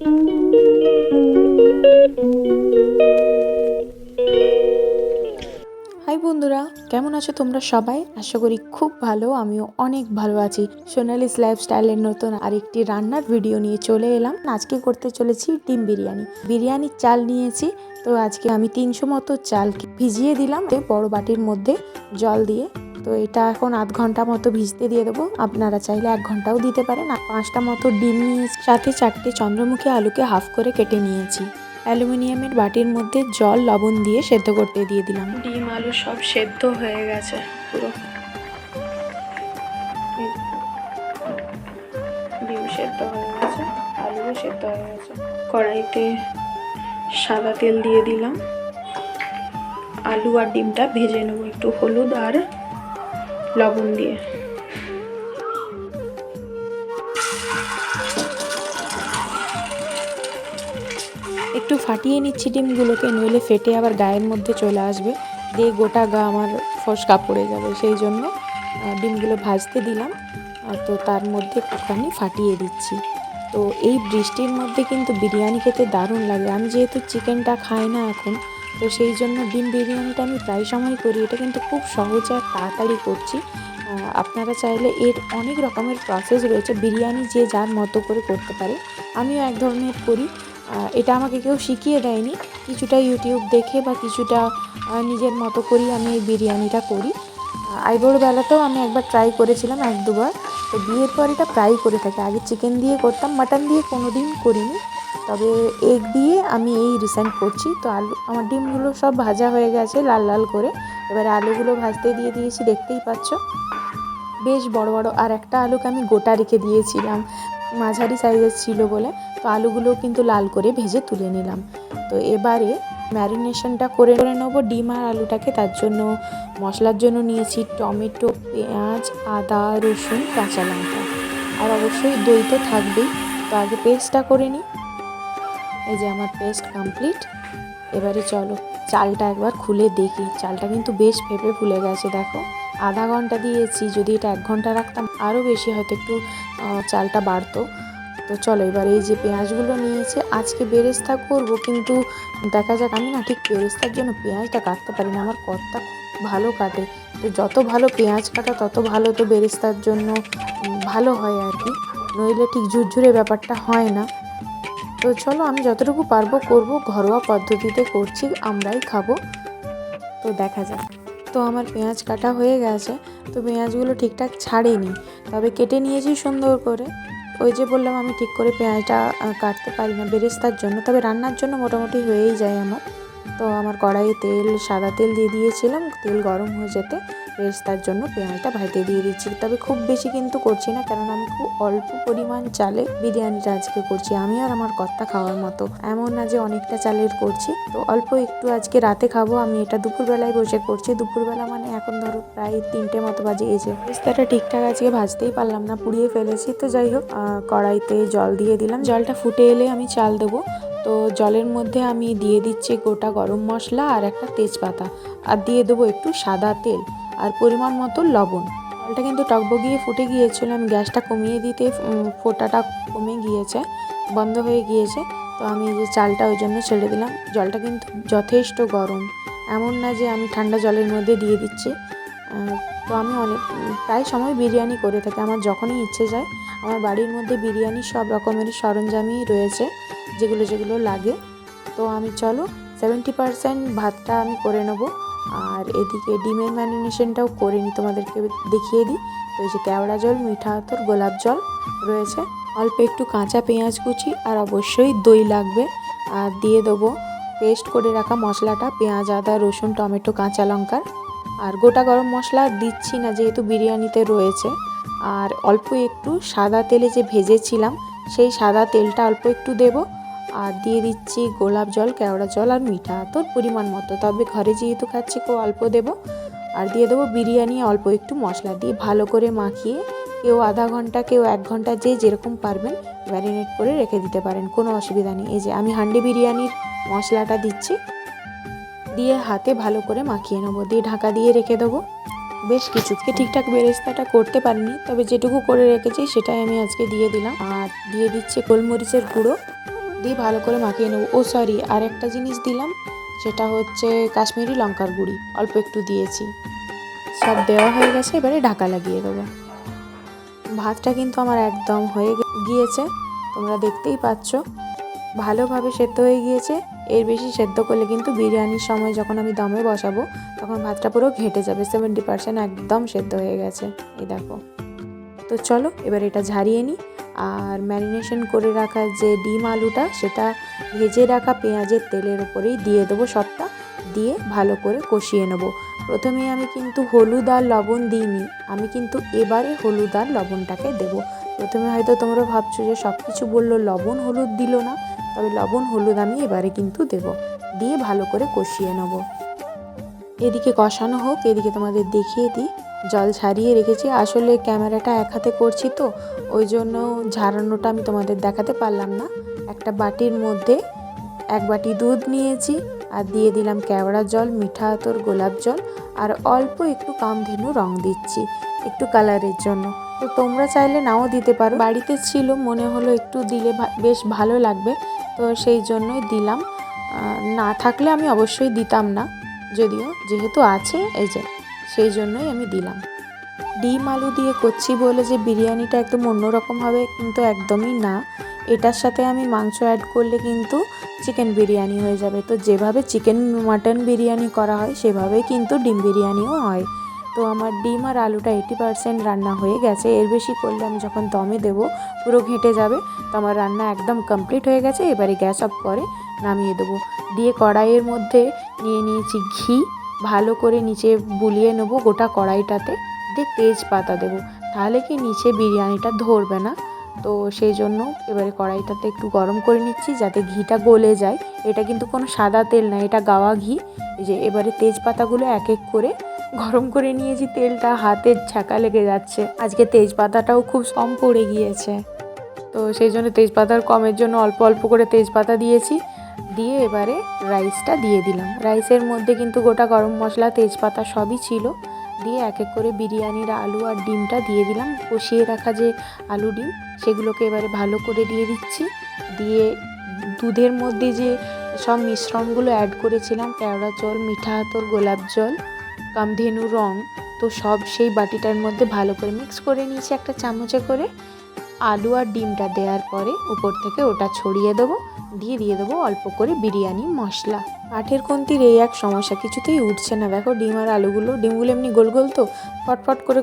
High বন্ধুরা, কেমন আছো তোমরা সবাই? আশা করি খুব ভালো, আমিও অনেক ভালো আছি। সোনালিস লাইফস্টাইলের নতুন আরেকটি রান্নার ভিডিও নিয়ে চলে এলাম। আজকে করতে চলেছি ডিম বিরিয়ানি। বিরিয়ানির চাল নিয়েছি, তো আজকে আমি তিনশো মতো চাল ভিজিয়ে দিলাম। বড় বাটির মধ্যে জল দিয়ে তো এটা এখন আধ ঘণ্টা মতো ভিজতে দিয়ে দেবো। আপনারা চাইলে এক ঘন্টাও দিতে পারেন। আর পাঁচটা মতো ডিম নিয়ে সাথে চারটে চন্দ্রমুখী আলুকে হাফ করে কেটে নিয়েছি। অ্যালুমিনিয়ামের বাটির মধ্যে জল, লবণ দিয়ে সেদ্ধ করতে দিয়ে দিলাম। ডিম, আলু সব সেদ্ধ হয়ে গেছে পুরো। ডিম সেদ্ধ হয়ে গেছে, আলুও সেদ্ধ হয়ে গেছে। কড়াইতে সাদা তেল দিয়ে দিলাম। আলু আর ডিমটা ভেজে নেব। একটু হলুদ আর লবণ দিয়ে। একটু ফাটিয়ে নিচ্ছি ডিমগুলোকে, নইলে ফেটে আবার গায়ের মধ্যে চলে আসবে। দিয়ে গোটা গা আমার ফসকা পড়ে যাবে, সেই জন্য ডিমগুলো ভাজতে দিলাম। তো তার মধ্যে একটুখানি ফাটিয়ে দিচ্ছি। তো এই বৃষ্টির মধ্যে কিন্তু বিরিয়ানি খেতে দারুণ লাগে। আমি যেহেতু চিকেনটা খাই না এখন তো সেই জন্য ডিম বিরিয়ানিটা আমি প্রায় সময় করি। এটা কিন্তু খুব সহজে আর তাড়াতাড়ি করছি। আপনারা চাইলে এর অনেক রকমের প্রসেস রয়েছে। বিরিয়ানি যে যার মতো করে করতে পারে। আমিও এক ধরনের করি। এটা আমাকে কেউ শিখিয়ে দেয়নি। কিছুটা ইউটিউব দেখে বা কিছুটা নিজের মতো করি আমি এই বিরিয়ানিটা করি। আইবুড়ো বেলাতেও আমি একবার ট্রাই করেছিলাম এক দুবার। তো বিয়ের পর এটা প্রায় করে থাকি। আগে চিকেন দিয়ে করতাম মাটন দিয়ে কোনো দিন করিনি। তবে এগ দিয়ে আমি এই রিসেন্ট করছি। তো আলু, আমার ডিমগুলো সব ভাজা হয়ে গেছে লাল লাল করে। এবারে আলুগুলো ভাজতে দিয়ে দিয়েছি, দেখতেই পাচ্ছ। বেশ বড় বড়, আর একটা আলুকে আমি গোটা রেখে দিয়েছিলাম। মাঝারি সাইজের ছিল বলে। তো আলুগুলো কিন্তু লাল করে ভেজে তুলে নিলাম। তো এবারে ম্যারিনেশনটা করে করে নেব ডিম আর আলুটাকে। তার জন্য মশলার জন্য নিয়েছি টমেটো, পেঁয়াজ, আদা, রসুন, কাঁচা লঙ্কা। আর অবশ্যই দই তো থাকবেই। তো আগে পেস্টটা করে নিই এই যে আমার পেস্ট কমপ্লিট এবারে চলো, চালটা একবার খুলে দেখি। চালটা কিন্তু বেশ ফেপে ফুলে গেছে, দেখো। আধা ঘণ্টা দিয়েছি, যদি এটা এক ঘণ্টা রাখতাম আরও বেশি হয়তো একটু চালটা বাড়তো। তো চলো, এবার এই যে পেঁয়াজগুলো নিয়েছে, আজকে বেরেস্তা করব, কিন্তু দেখা যাক, আমি না ঠিক বেরেস্তার জন্য পেঁয়াজটা কাটতে পারি না, আমার কর্তা ভালো কাটে। তো যত ভালো পেঁয়াজ কাটা, তত ভালো তো বেরেস্তার জন্য ভালো হয় আর কি। নইলে ঠিক ঝুরঝুরে ব্যাপারটা হয় না। তো চলো আমি যতটুকু পারব করব, ঘরোয়া পদ্ধতিতে করছি, আমরাই খাব। তো দেখা যাক। তো আমার পেঁয়াজ কাটা হয়ে গেছে, তো পেঁয়াজগুলো ঠিকঠাক ছাড়েনি। তবে কেটে নিয়েছি সুন্দর করে। ওই যে বললাম আমি ঠিক করে পেঁয়াজটা কাটতে পারি না বেরেস্তার জন্য, তবে রান্নার জন্য মোটামুটি হয়েই যায় আমার। তো আমার কড়াইয়ে তেল, সাদা তেল দিয়ে দিয়েছিলাম, তেল গরম হয়ে যেতে বেরেস্তার জন্য পেঁয়াজটা ভাজতে দিয়ে দিচ্ছি। তবে খুব বেশি কিন্তু করছি না, কারণ আমি খুব অল্প পরিমাণ চালে বিরিয়ানিটা আজকে করছি। আমি আর আমার কর্তা খাওয়ার মতো। এমন না যে অনেকটা চালের করছি। তো অল্প একটু আজকে রাতে খাব। আমি এটা দুপুরবেলায় বসে করছি। দুপুরবেলা মানে এখন ধরো প্রায় তিনটে মতো বাজে এসে বেরেস্তাটা ঠিকঠাক আজকে ভাজতেই পারলাম না, পুড়িয়ে ফেলেছি। তো যাই হোক কড়াইতে জল দিয়ে দিলাম। জলটা ফুটে এলে আমি চাল দেবো। তো জলের মধ্যে আমি দিয়ে দিচ্ছি গোটা গরম মশলা আর একটা তেজপাতা। আর দিয়ে দেবো একটু সাদা তেল। আর পরিমাণ মতো লবণ। জলটা কিন্তু টকবগিয়ে ফুটে গিয়েছিল। আমি গ্যাসটা কমিয়ে দিতে ফোটাটা কমে গিয়েছে, বন্ধ হয়ে গিয়েছে। তো আমি যে চালটা ওই জন্য ছেড়ে দিলাম। জলটা কিন্তু যথেষ্ট গরম। এমন না যে আমি ঠান্ডা জলের মধ্যে দিয়ে দিচ্ছি। তো আমি অনেক প্রায় সময় বিরিয়ানি করে থাকি। আমার যখনই ইচ্ছে যায়, আমার বাড়ির মধ্যে বিরিয়ানি সব রকমের সরঞ্জামই রয়েছে, যেগুলো যেগুলো লাগে। তো আমি, চলো সেভেন্টি পারসেন্ট ভাতটা আমি করে নেব। আর এদিকে ডিমের ম্যারিনেশনটাও করে নিই তোমাদেরকে দেখিয়ে দিই। এই যে কেওড়া জল, মিঠা আতর, গোলাপ জল রয়েছে। অল্প একটু কাঁচা পেঁয়াজ কুচি আর অবশ্যই দই লাগবে। আর দিয়ে দেবো পেস্ট করে রাখা মশলাটা, পেঁয়াজ, আদা, রসুন, টমেটো, কাঁচা লঙ্কার। আর গোটা গরম মশলা দিচ্ছি না, যেহেতু বিরিয়ানিতে রয়েছে। আর অল্প একটু সাদা তেলে যে ভেজেছিলাম, সেই সাদা তেলটা অল্প একটু দেবো। আর দিয়ে দিচ্ছি গোলাপ জল, কেওড়া জল আর মিঠা তোর পরিমাণ মতো। তবে ঘরে যেহেতু খাচ্ছি, খুব অল্প দেবো। আর দিয়ে দেবো বিরিয়ানি, অল্প একটু মশলা দিয়ে ভালো করে মাখিয়ে কেউ আধা ঘণ্টা, কেউ এক ঘণ্টা যে যেরকম পারবেন ম্যারিনেট করে রেখে দিতে পারেন, কোনো অসুবিধা নেই। এই যে আমি হান্ডি বিরিয়ানির মশলাটা দিচ্ছি, দিয়ে হাতে ভালো করে মাখিয়ে নেব। দিয়ে ঢাকা দিয়ে রেখে দেবো। বেশ কিছুকে ঠিকঠাক বেরেস্তাটা করতে পারিনি, তবে যেটুকু করে রেখেছি সেটাই আমি আজকে দিয়ে দিলাম। আর দিয়ে দিচ্ছি গোলমরিচের গুঁড়ো। দিয়ে ভালো করে মাখিয়ে নেব। ও সরি আর একটা জিনিস দিলাম, সেটা হচ্ছে কাশ্মীরি লঙ্কার গুঁড়ি। অল্প একটু দিয়েছি। সব দেওয়া হয়ে গেছে, এবারে ঢাকা লাগিয়ে দেবো। ভাতটা কিন্তু আমার একদম হয়ে গিয়েছে, তোমরা দেখতেই পাচ্ছ। ভালোভাবে সেদ্ধ হয়ে গিয়েছে। এর বেশি সেদ্ধ করলে কিন্তু বিরিয়ানির সময় যখন আমি দমে বসাবো, তখন ভাতটা পুরো ঘেটে যাবে। সেভেন্টি পার্সেন্ট একদম সেদ্ধ হয়ে গেছে। এই দেখো। তো চলো, এবার এটা ঝারিয়ে নিই। আর ম্যারিনেশন করে রাখা যে ডিম আলুটা, সেটা ভেজে রাখা পেঁয়াজের তেলের ওপরেই দিয়ে দেবো সবটা। দিয়ে ভালো করে কষিয়ে নেব। প্রথমে আমি কিন্তু হলুদ আর লবণ দিইনি, আমি কিন্তু এবারে হলুদ আর লবণটাকে দেবো। প্রথমে হয়তো তোমরা ভাবছ যে সব কিছু বলল, লবণ হলুদ দিল না। তবে লবণ হলুদ আমি এবারে কিন্তু দেব। দিয়ে ভালো করে কষিয়ে নেব। এদিকে কষানো হোক, এদিকে তোমাদের দেখিয়ে দিই। জল ছাড়িয়ে রেখেছি। আসলে ক্যামেরাটা এক হাতে করছি তো, ওই জন্য ঝাড়ানোটা আমি তোমাদের দেখাতে পারলাম না। একটা বাটির মধ্যে এক বাটি দুধ নিয়েছি আর দিয়ে দিলাম কেওড়া জল, মিঠা আতর, গোলাপ জল আর অল্প একটু কামধেনু রং দিচ্ছি, একটু কালারের জন্য। তো তোমরা চাইলে নাও দিতে পারো। বাড়িতে ছিল, মনে হলো একটু দিলে বেশ ভালো লাগবে, তো সেই জন্যই দিলাম। না থাকলে আমি অবশ্যই দিতাম না, যদিও যেহেতু আছে, এই যে সেই জন্যই আমি দিলাম। ডিম আলু দিয়ে করছি বলে যে বিরিয়ানিটা একদম অন্যরকম হবে কিন্তু একদমই না। এটার সাথে আমি মাংস অ্যাড করলে কিন্তু চিকেন বিরিয়ানি হয়ে যাবে। তো যেভাবে চিকেন মাটন বিরিয়ানি করা হয়, সেভাবেই কিন্তু ডিম বিরিয়ানিও হয়। তো আমার ডিম আর আলুটা এইটি পারসেন্ট রান্না হয়ে গেছে। এর বেশি করলে আমি যখন দমে দেবো, পুরো ঘেঁটে যাবে। তো আমার রান্না একদম কমপ্লিট হয়ে গেছে। এবারে গ্যাস অফ করে নামিয়ে দেবো। দিয়ে কড়াইয়ের মধ্যে নিয়ে নিয়েছি ঘি। ভালো করে নিচে বুলিয়ে নেব গোটা কড়াইটাতে, দিয়ে তেজপাতা দেবো। তাহলে কি নিচে বিরিয়ানিটা ধরবে না? তো সেই জন্য এবারে কড়াইটাতে একটু গরম করে নিচ্ছি যাতে ঘিটা গলে যায়। এটা কিন্তু কোনো সাদা তেল না, এটা গাওয়া ঘি। যে এবারে তেজপাতাগুলো এক এক করে গরম করে নিয়েছি, তেলটা হাতের ছ্যাঁকা লেগে যাচ্ছে। আজকে তেজপাতাটাও খুব কম পড়ে গিয়েছে। তো সেই জন্য তেজপাতার কমের জন্য অল্প অল্প করে তেজপাতা দিয়েছি। দিয়ে এবারে রাইসটা দিয়ে দিলাম। রাইসের মধ্যে কিন্তু গোটা গরম মশলা, তেজপাতা সবই ছিল। দিয়ে এক এক করে বিরিয়ানির আলু আর ডিমটা দিয়ে দিলাম। কষিয়ে রাখা যে আলু ডিম, সেগুলোকে এবারে ভালো করে দিয়ে দিচ্ছি। দিয়ে দুধের মধ্যে যে সব মিশ্রণগুলো অ্যাড করেছিলাম, কেওড়া জল মিঠা আতর, গোলাপ জল, কামধেনু রং, তো সব সেই বাটিটার মধ্যে ভালো করে মিক্স করে নিয়েছি একটা চামচে করে। আলু আর ডিমটা দেওয়ার পরে উপর থেকে ওটা ছড়িয়ে দেবো। দিয়ে দিয়ে দেবো অল্প করে বিরিয়ানি, মশলা। কাঠের কন্তির এই এক সমস্যা, কিছুতেই উঠছে না। দেখো ডিম আর আলুগুলো, ডিমগুলো এমনি গোল গোল তো, ফটফট করে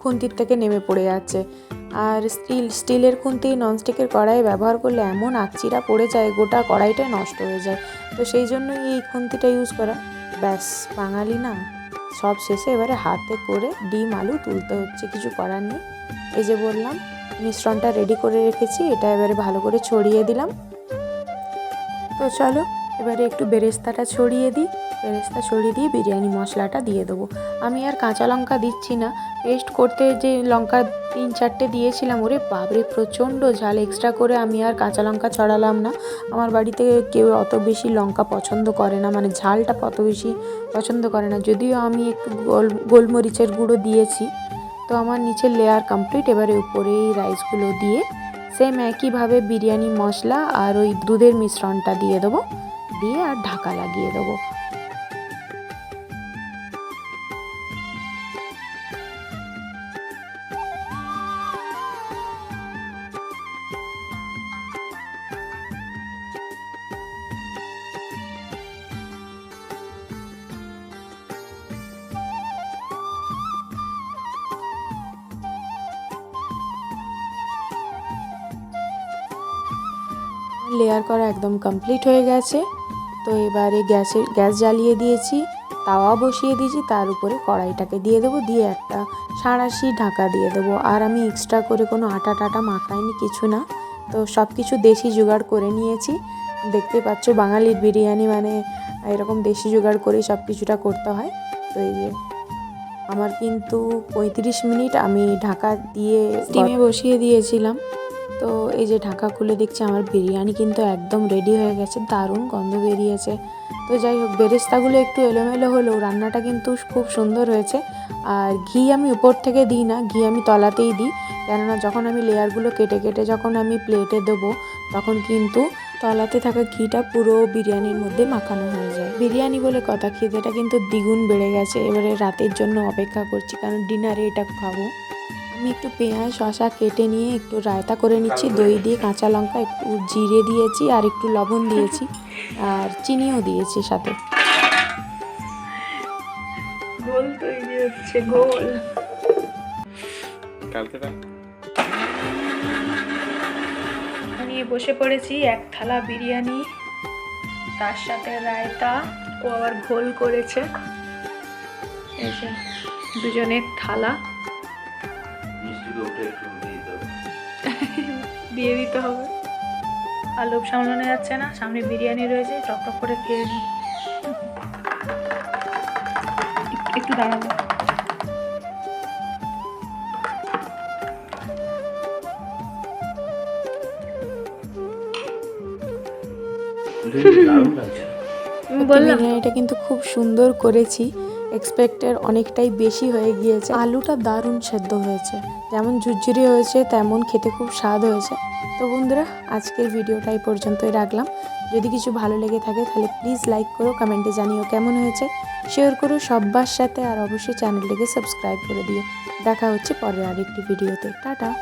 খুন্তির থেকে নেমে পড়ে যাচ্ছে। আর স্টিল, স্টিলের খুন্তি ননস্টিকের কড়াই ব্যবহার করলে এমন আকচিরা পড়ে যায়, গোটা কড়াইটাই নষ্ট হয়ে যায়। তো সেই জন্যই এই খুন্তিটা ইউজ করা। ব্যাস, বাঙালি না। সব শেষে এবারে হাতে করে ডিম, আলু তুলতে হচ্ছে, কিছু করার নেই। এই যে বললাম, মিশ্রণটা রেডি করে রেখেছি, এটা এবারে ভালো করে ছড়িয়ে দিলাম। তো চলো, এবারে একটু বেরেস্তাটা ছড়িয়ে দিই। বেরেস্তা ছড়িয়ে দিয়ে বিরিয়ানি মশলাটা দিয়ে দেবো। আমি আর কাঁচা লঙ্কা দিচ্ছি না। পেস্ট করতে যে লঙ্কা তিন চারটে দিয়েছিলাম, ওরে বাবরে প্রচণ্ড ঝাল। এক্সট্রা করে আমি আর কাঁচা লঙ্কা ছড়ালাম না। আমার বাড়িতে কেউ অত বেশি লঙ্কা পছন্দ করে না মানে ঝালটা অত বেশি পছন্দ করে না। যদিও আমি একটু গোল, গোলমরিচের গুঁড়ো দিয়েছি, তো আমার নিচের লেয়ার কমপ্লিট এবারে উপরে এই রাইসগুলো দিয়ে সেম একইভাবে বিরিয়ানি মশলা আর ওই দুধের মিশ্রণটা দিয়ে দেবো, দিয়ে আর ঢাকা লাগিয়ে দেবো। লেয়ার করা একদম কমপ্লিট হয়ে গেছে। তো এবারে গ্যাসের গ্যাস জ্বালিয়ে দিয়েছি তাওয়া বসিয়ে দিয়েছি তার উপরে কড়াইটাকে দিয়ে দেবো দিয়ে একটা সাঁড়াশি ঢাকা দিয়ে দেবো। আর আমি এক্সট্রা করে কোনো আটা টাটা মাখাইনি কিছু না। তো সব কিছু দেশি জোগাড় করে নিয়েছি। দেখতে পাচ্ছ বাঙালির বিরিয়ানি মানে এরকম দেশি জোগাড় করেই সব কিছুটা করতে হয়। তো এই যে আমার কিন্তু পঁয়ত্রিশ মিনিট আমি ঢাকা দিয়ে স্টিমে বসিয়ে দিয়েছিলাম। তো এই যে ঢাকা খুলে দেখছি আমার বিরিয়ানি কিন্তু একদম রেডি হয়ে গেছে, দারুণ গন্ধ বেরিয়েছে। তো যাই হোক, বেরেস্তাগুলো একটু এলোমেলো হলেও রান্নাটা কিন্তু খুব সুন্দর হয়েছে। আর ঘি আমি উপর থেকে দিই না, ঘি আমি তলাতেই দিই। কেননা যখন আমি লেয়ারগুলো কেটে কেটে যখন আমি প্লেটে দেবো, তখন কিন্তু তলাতে থাকা ঘিটা পুরো বিরিয়ানির মধ্যে মাখানো হয়ে যায়। বিরিয়ানি বলে কথা, খিদেটা কিন্তু দ্বিগুণ বেড়ে গেছে। এবারে রাতের জন্য অপেক্ষা করছি, কারণ ডিনারে এটা খাব। আমি একটু পেঁয়াজ শশা কেটে নিয়ে একটু রায়তা করে নিচ্ছি। দই দিয়ে কাঁচা লঙ্কা একটু জিরে দিয়েছি আর একটু লবণ দিয়েছি আর চিনিও দিয়েছি সাথে। গোল তৈরি হচ্ছে গোল। কালকে নিয়ে বসে পড়েছি এক থালা বিরিয়ানি তার সাথে রায়তা। ও আবার ঘোল করেছে। এই যে দুজনের থালা। দিয়ে দিতে হবে। আর লোভ সামলানো যাচ্ছে না। সামনে বিরিয়ানি রয়েছে টক টক করে খেয়ে নিই একটু- দাঁড়াবো বললাম। বিরিয়ানিটা কিন্তু খুব সুন্দর করেছি। এক্সপেক্টের অনেকটাই বেশি হয়ে গিয়েছে। আলুটা দারুণ সেদ্ধ হয়েছে। যেমন ঝুরঝুরি হয়েছে, তেমন খেতে খুব স্বাদ হয়েছে। তো বন্ধুরা, আজকের ভিডিওটা এই পর্যন্তই রাখলাম। যদি কিছু ভালো লেগে থাকে, তাহলে প্লিজ লাইক করো কমেন্টে জানিও কেমন হয়েছে। শেয়ার করো সব্বার সাথে, আর অবশ্যই চ্যানেলটিকে সাবস্ক্রাইব করে দিও। দেখা হচ্ছে পরের আরেকটি ভিডিওতে। টাটা!